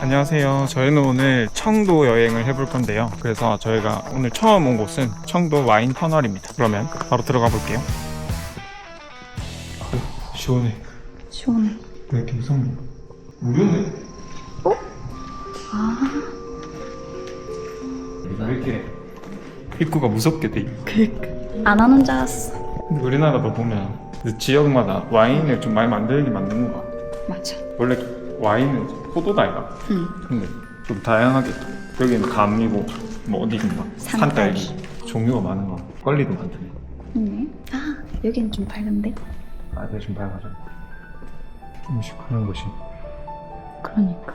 안녕하세요. 저희는 오늘 청도 여행을 해볼 건데요. 그래서 저희가 오늘 처음 온 곳은 청도 와인 터널입니다. 그러면 바로 들어가 볼게요. 아, 시원해. 시원해. 왜 이렇게? 무료네? 어? 아, 왜 이렇게 입구가 무섭게 돼 있고. 그, 안 하는 줄 알았어. 우리나라도 보면 그 지역마다 와인을 좀 많이 만들게 만드는 거 같아. 맞아. 원래 와인은 포도다 이가 응. 근데 좀 다양하게 또 여기는 감이고 뭐 어디인가 산딸기. 산딸기 종류가 많은 거 껄리도 많던데 있네. 아, 여기는 좀 밝은데? 아 내가 좀 밝아져 좀 시원한 곳이 그러니까.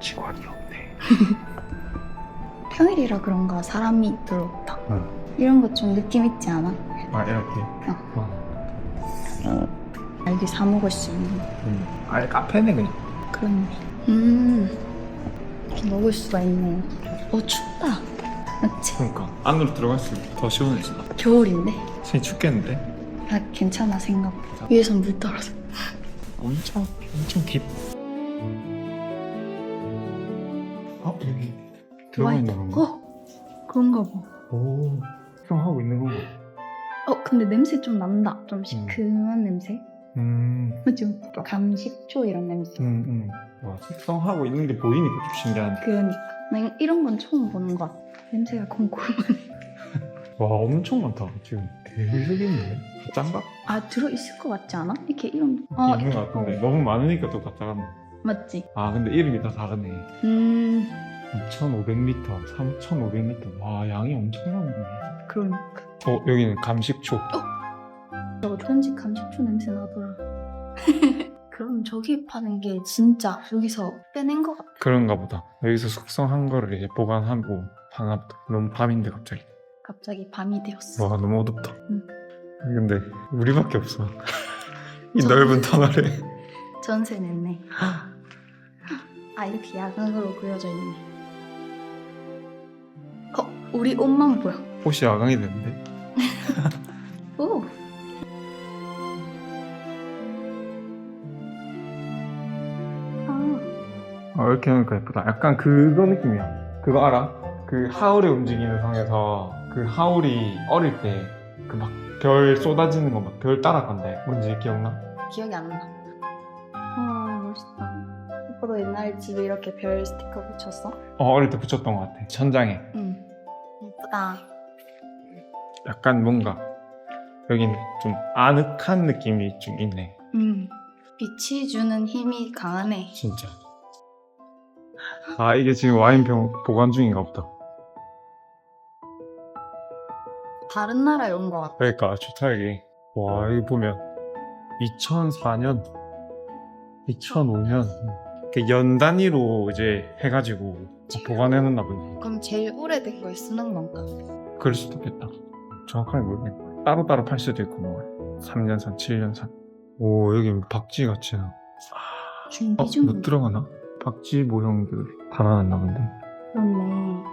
직원이 없네 평일이라 그런가 사람이 없다. 응. 이런 거 좀 느낌 있지 않아? 아 이렇게 어. 여기 사 먹을 수 있는. 음. 아예 카페네 그냥 그렇네. 음. 먹을 수가 있네. 어, 춥다. 맞지? 그러니까 안으로 들어갈수록 더 시원해져 겨울인데? 진짜 춥겠는데 아, 괜찮아, 생각보다. 위에서 물 떨어져. 엄청 엄청 깊 어? 여기 들어가 있는 건가? 어? 그런가 봐. 오 수영하고 있는 건가? 어, 근데 냄새 좀 난다. 좀 시큼한 냄새? 음 맞죠? 감 식초 이런 냄새. 음, 음. 와, 숙성하고 있는 게 보이니까 좀 신기하네. 그러니까. 나 이- 이런 건 처음 보는 것 같아. 냄새가 콩콩한. 와, 엄청 많다. 지금 되게 있네. 짠가? 아, 들어있을 것 같지 않아? 이렇게 이런. 어, 있는 것 같은데. 너무 많으니까 또 가짜같네. 맞지? 아, 근데 이름이 다 다르네. 음, 2,500리터, 3,500리터. 와, 양이 엄청나네. 그러니까. 어, 여기는 감식초. 저 어쩐지 감식초 냄새 나더라. 그럼 저기 파는 게 진짜 여기서 빼낸 것 같아. 그런가 보다. 여기서 숙성한 거를 이제 보관하고 보다. 너무 밤인데 갑자기. 갑자기 밤이 되었어. 와, 너무 어둡다. 응. 근데 우리밖에 없어. 이 저- 넓은 터널에. 전세 냈네. 아, 이렇게 야광으로 그려져 있네. 어, 우리 옷만 보여. 옷이 야광이 됐는데. 아, 이렇게 하니까 예쁘다. 약간 그거 느낌이야. 그거 알아? 그 하울의 움직이는 성에서 그 하울이 어릴 때 그 막 별 쏟아지는 거 막 별 따라간대. 뭔지 기억나? 기억이 안 나. 와, 멋있다. 오빠도 옛날에 집에 이렇게 별 스티커 붙였어? 어, 어릴 때 붙였던 것 같아. 천장에. 응. 예쁘다. 약간 뭔가 여긴 좀 아늑한 느낌이 좀 있네. 응. 빛이 주는 힘이 강하네. 진짜. 아, 이게 지금 와인병 보관 중인가 보다. 다른 나라에 온 것 같아. 그러니까 좋다 이게. 와, 여기 보면 2004년, 2005년 그연 단위로 이제 해가지고 보관해놨나 보네. 그럼 제일 오래된 걸 쓰는 건가? 그럴 수도 있겠다. 정확하게 모르겠네. 따로따로 팔 수도 있고 뭐 3년산, 7년산. 오 여기 박쥐 같이 나. 준비 어? 중. 못 들어가나? 박쥐 모형들 달아놨나 본데. 그렇네.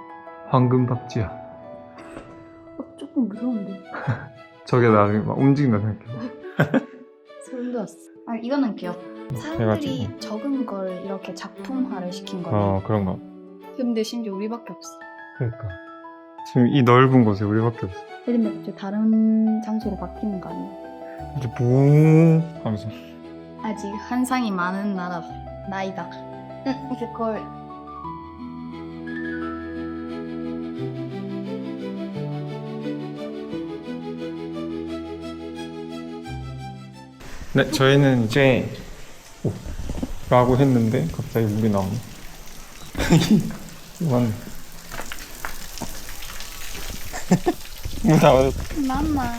황금 박쥐야. 어, 조금 무서운데. 저게 나중에 막 움직인다 생각해. 소름 돋았어. 아, 이거는 귀엽다. 사람들이 해가지고. 적은 걸 이렇게 작품화를 시킨 거야. 어 그런가. 근데 심지어 우리밖에 없어. 그러니까. 지금 이 넓은 곳에 우리밖에 없어. 내리면 이제 다른 장소로 바뀌는 거 아니야? 이제 붕 하면서. 아직 한상이 많은 나라다. 나이다. 응, 그걸 네, 저희는 이제 오, 라고 했는데 갑자기 물이 나오네. 이건 물 나와서 만나.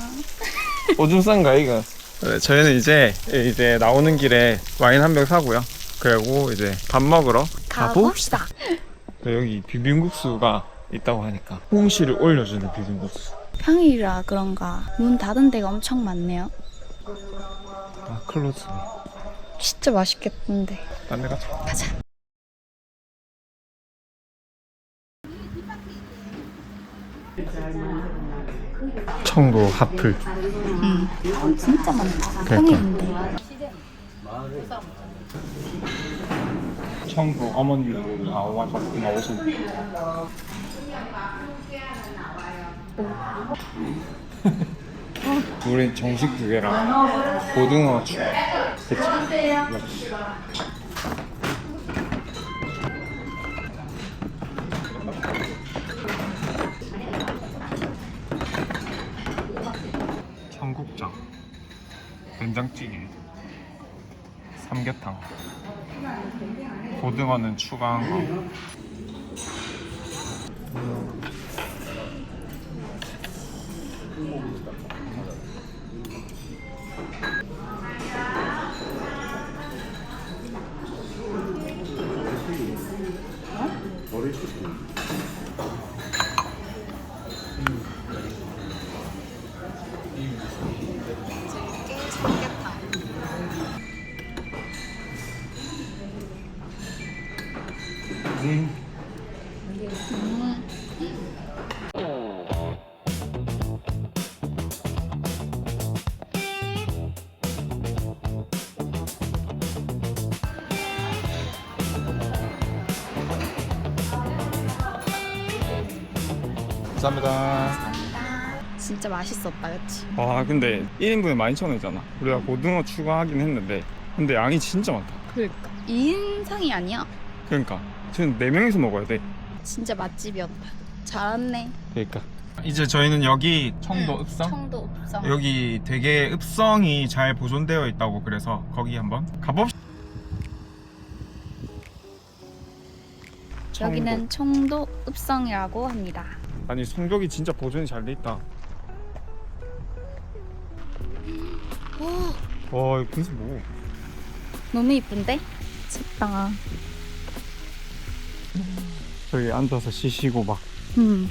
오줌 싼가 이거. 네, 저희는 이제 이제 나오는 길에 와인 한 병 사고요. 그리고 이제 밥 먹으러 가봅시다. 네, 여기 비빔국수가 있다고 하니까 홍시를 올려주는 비빔국수. 평일이라 그런가 문 닫은 데가 엄청 많네요. 아 클로즈네. 진짜 맛있겠던데. 딴 데 가자. 가자. 청도 하플. 응. 진짜 많다. 그러니까. 평일인데. 청도 어머님들 나와 자꾸 나오시는 우린 정식 두 개랑 고등어 추 그치? 맞지? 청국장 된장찌개 삼계탕. 고등어는 추가한 거 감사합니다. 진짜 맛있었다, 그치? 와 근데 1인분에 12,000원이잖아 우리가 고등어 추가하긴 했는데 근데 양이 진짜 많다 그러니까 2인상이 아니야. 그러니까 지금 4명이서 먹어야 돼 진짜 맛집이었다. 잘 왔네. 그러니까 이제 저희는 여기 청도 읍성 청도 읍성. 여기 되게 읍성이 잘 보존되어 있다고 그래서 거기 한번 가봅시다 여기는 청도 읍성이라고 합니다. 아니 성벽이 진짜 보존이 잘 돼 있다 와 이거 분수 뭐 너무 이쁜데? 좋다. 저기 앉아서 쉬시고 막 음.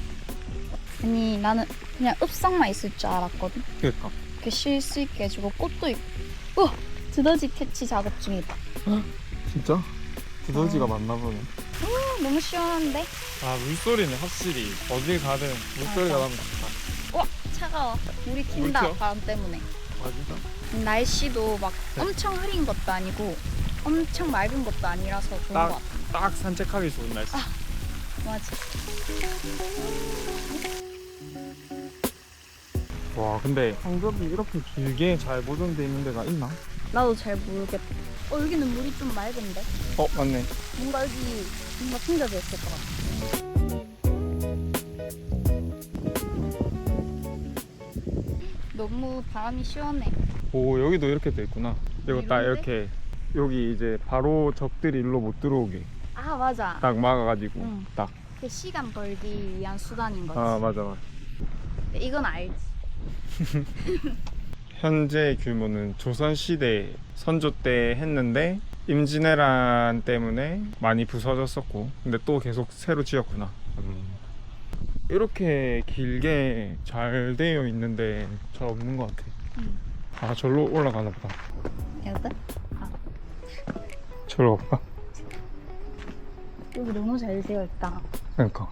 아니 나는 그냥 읍성만 있을 줄 알았거든. 그러니까 이렇게 쉴 수 있게 해주고 꽃도 있고. 어, 두더지 캐치 작업 중이다. 진짜? 두더지가 많나 보네 어, 너무 시원한데? 아 물소리는 확실히 어딜 가든 물소리가 나면 좋다 와 차가워. 물이 튄다 물 튀어? 바람 때문에. 아 진짜? 날씨도 막 네. 엄청 흐린 것도 아니고 엄청 맑은 것도 아니라서 좋은 딱. 것 같아. 딱 산책하기 좋은 날씨 맞아. 와 근데 성벽이 이렇게 길게 잘 보존돼 있는 데가 있나? 나도 잘 모르겠다. 어 여기는 물이 좀 맑은데? 어 맞네 뭔가 여기 뭔가 숨겨져 있을 것 같아. 너무 바람이 시원해. 오 여기도 이렇게 돼 있구나 그리고 딱 이런데? 이렇게 여기 이제 바로 적들이 일로 못 들어오게 아 맞아. 딱 막아가지고 응. 딱그 시간 벌기 위한 수단인 거지. 아 맞아 맞아 이건 알지. 현재 규모는 조선시대 선조 때 했는데 임진왜란 때문에 많이 부서졌었고 근데 또 계속 새로 지었구나 이렇게 길게 잘 되어 있는데 잘 없는 것 같아 응. 아 절로 올라가나 보다 여기다? 절로 가볼까? 여기 너무 잘 되어 있다. 그러니까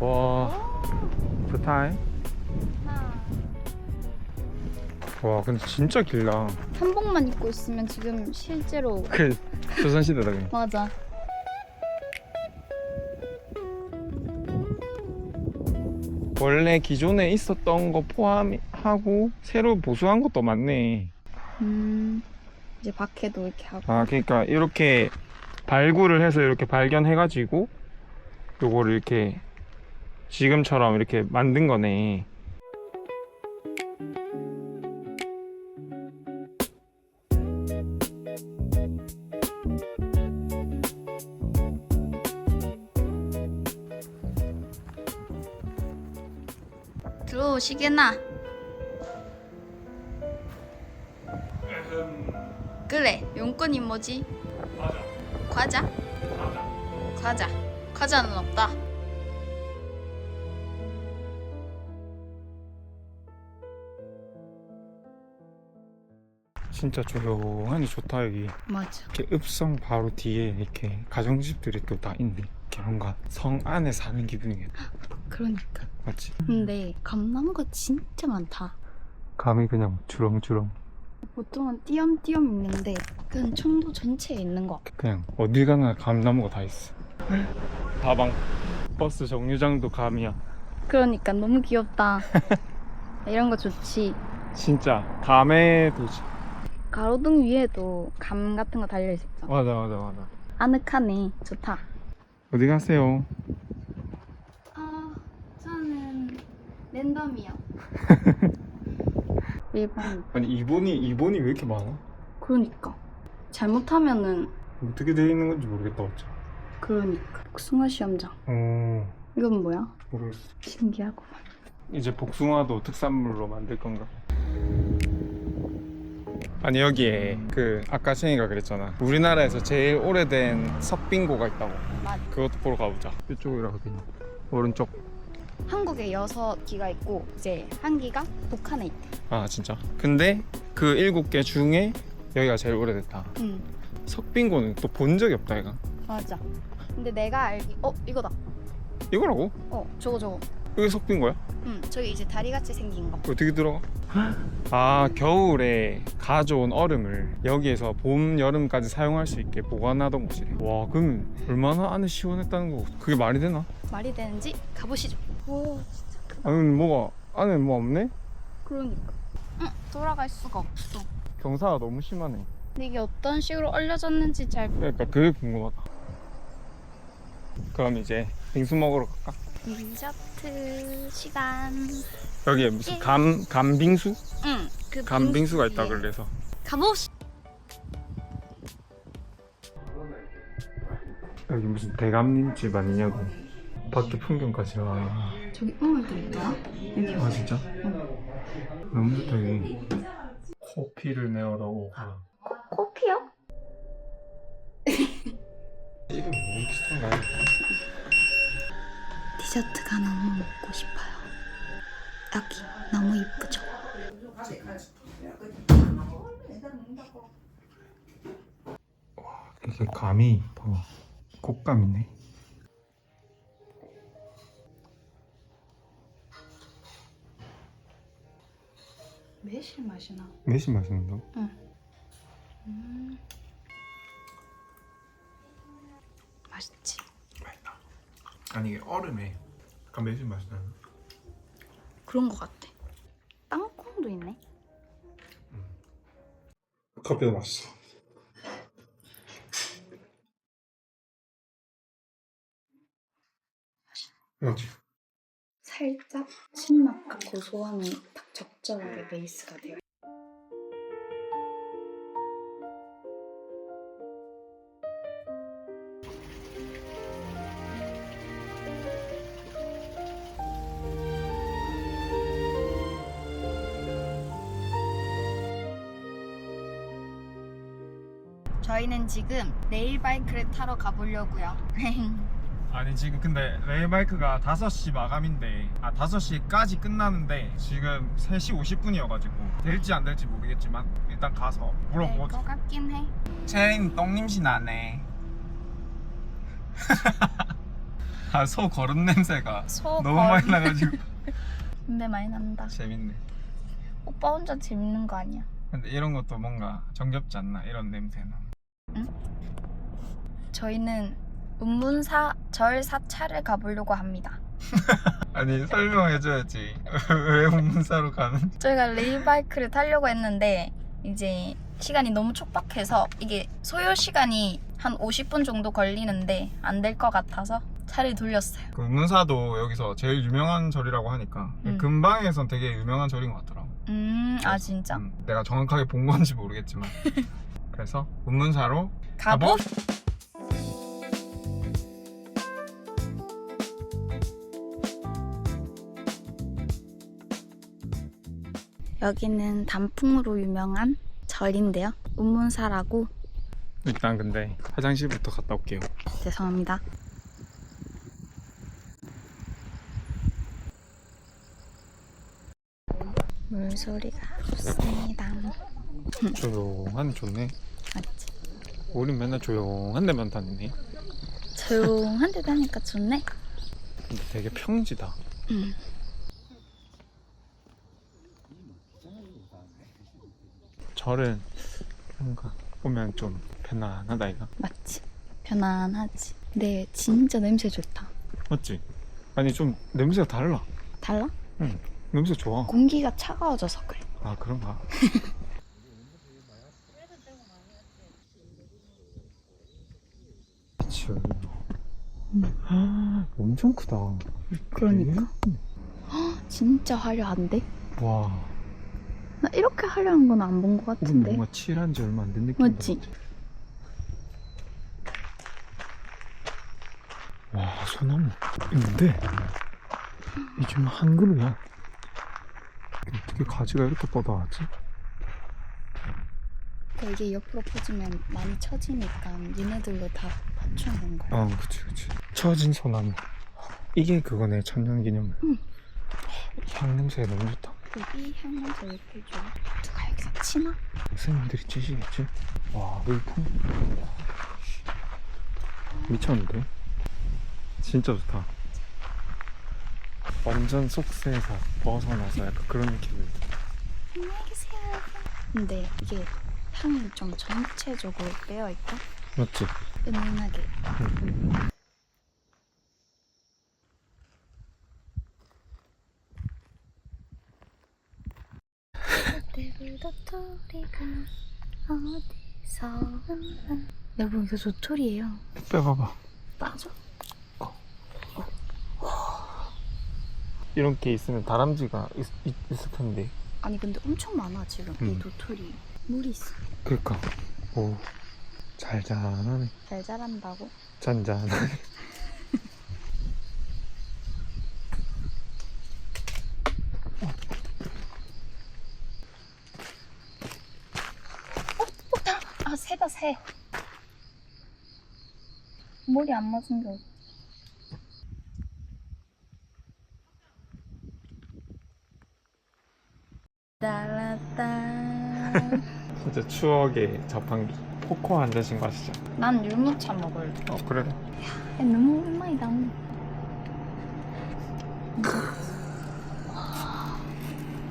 와 좋다 와 근데 진짜 길다. 한복만 입고 있으면 지금 실제로 그 조선시대다 그냥. 맞아. 원래 기존에 있었던 거 포함하고 새로 보수한 것도 많네. 음 이제 밖에도 이렇게 하고. 아 그러니까 이렇게 발굴을 해서 이렇게 발견해가지고 요거를 이렇게 지금처럼 이렇게 만든 거네 시게나. 그래 용건이 뭐지? 과자. 과자. 과자는 없다. 진짜 조용하니 좋다 여기 맞아. 이렇게 읍성 바로 뒤에 이렇게 가정집들이 또 다 있네 이렇게 뭔가 성 안에 사는 기분이겠다 그러니까. 맞지? 근데 감나무가 진짜 많다. 감이 그냥 주렁주렁. 보통은 띄엄띄엄 있는데 그냥 청도 전체에 있는 거. 그냥 어딜 가나 감나무가 다 있어. 다방 버스 정류장도 감이야. 그러니까 너무 귀엽다. 이런 거 좋지. 진짜 감의 도시. 가로등 위에도 감 같은 거 달려 있었죠. 맞아 맞아 맞아. 아늑하네. 좋다. 어디 가세요? 아, 저는 랜덤이요. 1번. 아니 이본이 이본이 왜 이렇게 많아? 그러니까. 잘못하면은 어떻게 돼 있는 건지 모르겠다 어차. 그러니까. 복숭아 시험장. 어 이건 뭐야? 모르겠어. 신기하구만. 이제 복숭아도 특산물로 만들 건가? 아니 여기에 그 아까 신이가 그랬잖아 우리나라에서 제일 오래된 석빙고가 있다고 맞아. 그것도 보러 가보자 이쪽이라 하긴 오른쪽 한국에 여섯 기가 있고 이제 한 기가 북한에 있대. 아 진짜 근데 그 일곱 개 중에 여기가 제일 오래됐다 응. 석빙고는 또 본 적이 없다 이가 맞아. 근데 내가 알기 어 이거다. 이거라고? 어 저거 저거. 이게 석빙고야? 응 저기 이제 다리 같이 생긴 거. 어떻게 들어가? 아 겨울에 가져온 얼음을 여기에서 봄 여름까지 사용할 수 있게 보관하던 곳이래 와 그럼 얼마나 안에 시원했다는 거 그게 말이 되나? 말이 되는지 가보시죠. 오 진짜 크다. 아니 뭐가 안에 뭐 없네? 그러니까. 응 돌아갈 수가 없어. 경사가 너무 심하네 근데 이게 어떤 식으로 얼려졌는지 잘 그러니까 그게 궁금하다 그럼 이제 빙수 먹으러 갈까? 디저트 시간. 여기에 무슨 감, 감빙수? 응. 그 감빙수가 있다 그래서 가봅시. 여기 무슨 대감님 집 아니냐고 밖에 풍경까지 와. 저기 어물도 있더라. 여기 아 진짜? 너무 좋다 여기 커피를 내어라고 코피요? 이름 너무 비슷한가요? 디저트가 너무 먹고 싶어요. 여기 너무 이쁘죠? 이게 감이 봐봐 곶감이네 매실 맛이 나. 매실 맛있는다고? 음. 맛있지? 아니 이게 얼음에 약간 매실 맛이 나는 그런 거 같아. 땅콩도 있네. 커피도 맛있어 맞지? 살짝 신맛과 고소함이 딱 적절하게 베이스가 돼요. 저희는 지금 레일바이크를 타러 가보려고요. 아니 지금 근데 레일바이크가 5시 마감인데 아 5시까지 끝나는데 지금 3시 50분이어가지고 될지 안 될지 모르겠지만 일단 가서 물어보고 될것 같긴 해. 체린 똥냄새 나네 아 소 거름 냄새가 소 너무 거름. 많이 나가지고 근데 많이 난다. 재밌네 오빠 혼자 재밌는 거 아니야? 근데 이런 것도 뭔가 정겹지 않나 이런 냄새는 저희는 운문사 절 사찰을 가보려고 합니다. 아니 설명해줘야지 왜 운문사로 가는지 저희가 레일바이크를 타려고 했는데 이제 시간이 너무 촉박해서 이게 소요 시간이 한 50분 정도 걸리는데 안 될 것 같아서 차를 돌렸어요. 그 운문사도 여기서 제일 유명한 절이라고 하니까 음. 근방에선 되게 유명한 절인 것 같더라 음, 아 진짜? 음, 내가 정확하게 본 건지 모르겠지만 그래서 운문사로 가보. 여기는 단풍으로 유명한 절인데요. 운문사라고 일단 근데 화장실부터 갔다 올게요 죄송합니다. 물소리가 좋습니다. 조용한 좋네 맞지? 우린 맨날 조용한 데만 다니네 조용한 데 다니까 좋네. 근데 되게 평지다 음. 절은 뭔가 오면 좀 편안하다 이가 맞지? 편안하지. 근데 진짜 냄새 좋다. 맞지? 아니 좀 냄새가 달라 달라? 냄새 좋아 공기가 차가워져서 그래. 아 그런가? 아, 엄청 크다 그러니까. 헉, 진짜 화려한데? 와 나 이렇게 화려한 건 안 본 것 같은데. 뭔가 칠한 지 얼마 안 된 느낌 맞지? 와 소나무 있는데 이게 뭐한 그루야 어떻게 가지가 이렇게 뻗어왔지? 그러니까 이게 옆으로 퍼지면 많이 처지니까 얘네들로 다 받쳐놓은 거야. 어 그치 그치 처진 소나무 이게 그거네 천년기념물 응. 향 냄새가 너무 좋다 여기 향 냄새 왜 이렇게 좋아? 누가 여기서 치나? 선생님들이 찌시겠지? 와 여기 품 미쳤는데? 진짜 좋다 완전 속세에서 벗어나서 약간 그런 느낌이 안녕히 계세요. 근데 이게 향이 좀 전체적으로 빼어있다? 맞지? 은은하게. 어디서 왔나 여러분 이거 도토리예요 빼봐봐 빠져? 이런 게 있으면 다람쥐가 있, 있, 있을 텐데 아니 근데 엄청 많아 지금 이 음. 도토리 물이 있어. 그니까. 오 잘잘하네. 잘 자란다고? 잔잔하네. 아 새다 새. 머리 안 맞은 게어디 따라따 진짜 추억의 자판기. 코코아 한 잔씩 마시자. 난 율무차 먹을래 어 그래? 야, 너무 오랜만이다.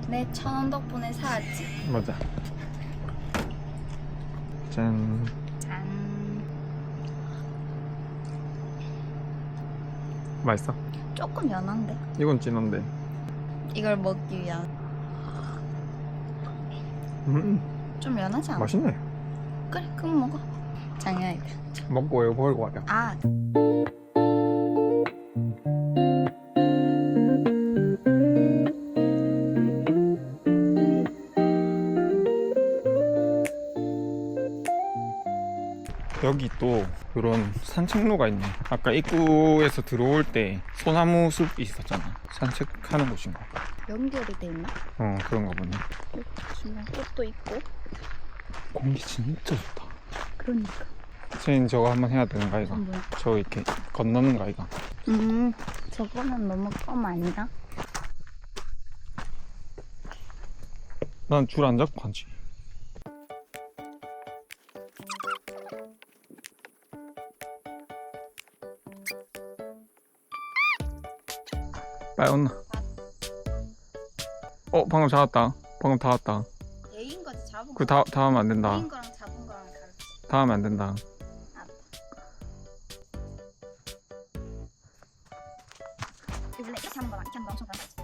내 천 원 덕분에 사왔지? 맞아. 짠. 짠. 맛있어? 조금 연한데? 이건 진한데. 이걸 먹기 위한. 음 좀 연하지 않아? 맛있네. 그래 그럼 먹어. 장난이다 먹고 이거 버리고 와요 아. 여기 또 그런 산책로가 있네. 아까 입구에서 들어올 때 소나무 숲이 있었잖아. 산책하는 곳인가 연결이 돼 있나? 어 그런가 보네. 꽃 주면 꽃도 있고 공기 진짜 좋다. 그러니까. 쟤는 저거 한번 해야 되는 거 아이가? 좀 뭐야 저 이렇게 건너는 거 아이가? 음 저거는 너무 껌 아니다? 난 줄 안 잡고 가지. 빨리 온나. 어 방금 잡았다. 방금 다 왔다. 개인 거지 잡은 그 다, 다 하면 안 된다. 거랑 잡은 거랑 다르지 다 하면 안 된다. 알았다 원래 이렇게 하는 거랑 이렇게 하는 거 엄청 다르지.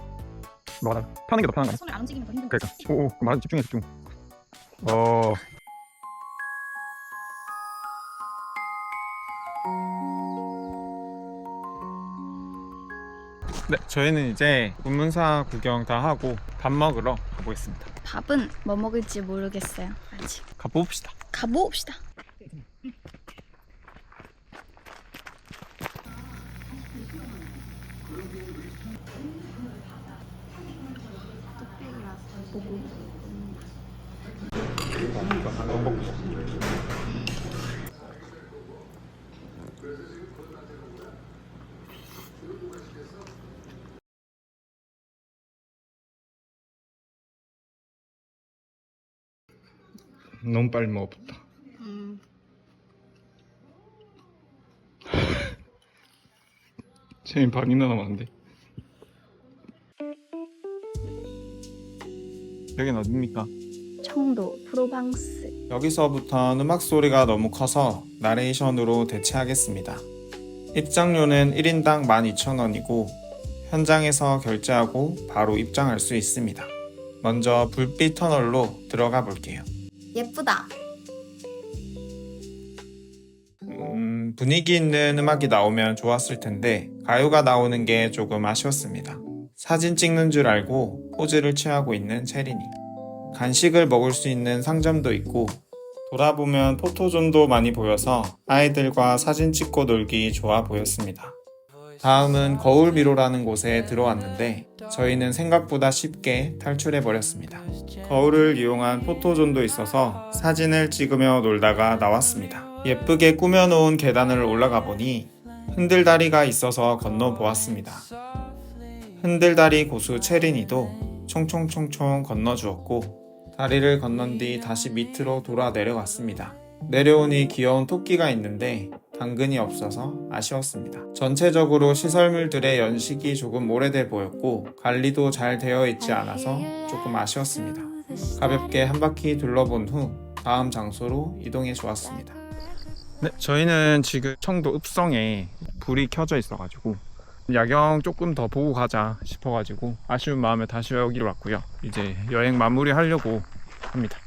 뭐라 편한 게 더 편한 거야 손을 안 움직이면 더 힘든 거 그러니까. 오 오 말 집중해 집중. 어 네, 저희는 이제 문사 구경 다 하고 밥 먹으러 가보겠습니다. 밥은 뭐 먹을지 모르겠어요 아직 가봅시다. 가봅시다 너무 빨리 먹어봤다. 음. 쟤는 반이나 남았는데. 여긴 어딥니까? 청도 프로방스 여기서부터 음악 소리가 너무 커서 나레이션으로 대체하겠습니다. 입장료는 1인당 12,000원이고 현장에서 결제하고 바로 입장할 수 있습니다. 먼저 불빛 터널로 들어가 볼게요. 예쁘다. 음, 분위기 있는 음악이 나오면 좋았을 텐데 가요가 나오는 게 조금 아쉬웠습니다. 사진 찍는 줄 알고 포즈를 취하고 있는 체린이. 간식을 먹을 수 있는 상점도 있고 돌아보면 포토존도 많이 보여서 아이들과 사진 찍고 놀기 좋아 보였습니다. 다음은 거울 미로라는 곳에 들어왔는데 저희는 생각보다 쉽게 탈출해 버렸습니다. 거울을 이용한 포토존도 있어서 사진을 찍으며 놀다가 나왔습니다. 예쁘게 꾸며놓은 계단을 올라가 보니 흔들다리가 있어서 건너 보았습니다. 흔들다리 고수 체린이도 총총총총 건너 주었고 다리를 건넌 뒤 다시 밑으로 돌아 내려갔습니다. 내려오니 귀여운 토끼가 있는데 당근이 없어서 아쉬웠습니다. 전체적으로 시설물들의 연식이 조금 오래돼 보였고 관리도 잘 되어 있지 않아서 조금 아쉬웠습니다. 가볍게 한 바퀴 둘러본 후 다음 장소로 이동해 주었습니다. 네, 저희는 지금 청도 읍성에 불이 켜져 있어가지고 야경 조금 더 보고 가자 싶어가지고 아쉬운 마음에 다시 여기로 왔고요. 이제 여행 마무리 하려고 합니다.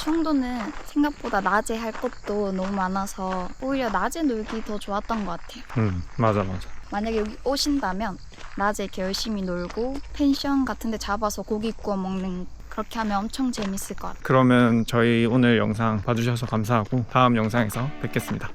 아, 청도는 생각보다 낮에 할 것도 너무 많아서 오히려 낮에 놀기 더 좋았던 것 같아요. 음, 맞아, 맞아. 만약에 여기 오신다면 낮에 이렇게 열심히 놀고 펜션 같은 데 잡아서 고기 구워 먹는 그렇게 하면 엄청 재밌을 것 같아요. 그러면 저희 오늘 영상 봐주셔서 감사하고 다음 영상에서 뵙겠습니다.